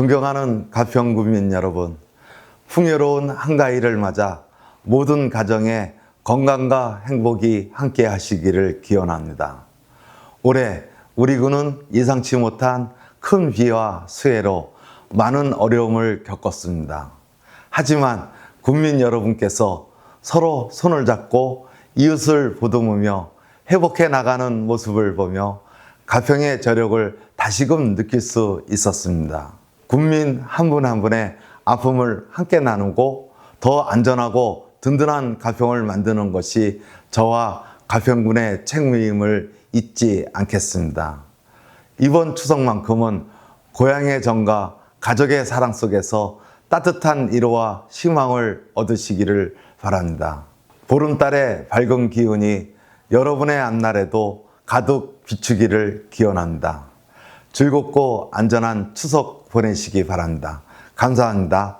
존경하는 가평구민 여러분, 풍요로운 한가위를 맞아 모든 가정에 건강과 행복이 함께 하시기를 기원합니다. 올해 우리 군은 예상치 못한 큰 비와 수해로 많은 어려움을 겪었습니다. 하지만 국민 여러분께서 서로 손을 잡고 이웃을 보듬으며 회복해 나가는 모습을 보며 가평의 저력을 다시금 느낄 수 있었습니다. 국민 한분한 분의 아픔을 함께 나누고 더 안전하고 든든한 가평을 만드는 것이 저와 가평군의 책무임을 잊지 않겠습니다. 이번 추석만큼은 고향의 정과 가족의 사랑 속에서 따뜻한 위로와 희망을 얻으시기를 바랍니다. 보름달의 밝은 기운이 여러분의 앞날에도 가득 비추기를 기원합니다. 즐겁고 안전한 추석 보내시기 바랍니다. 감사합니다.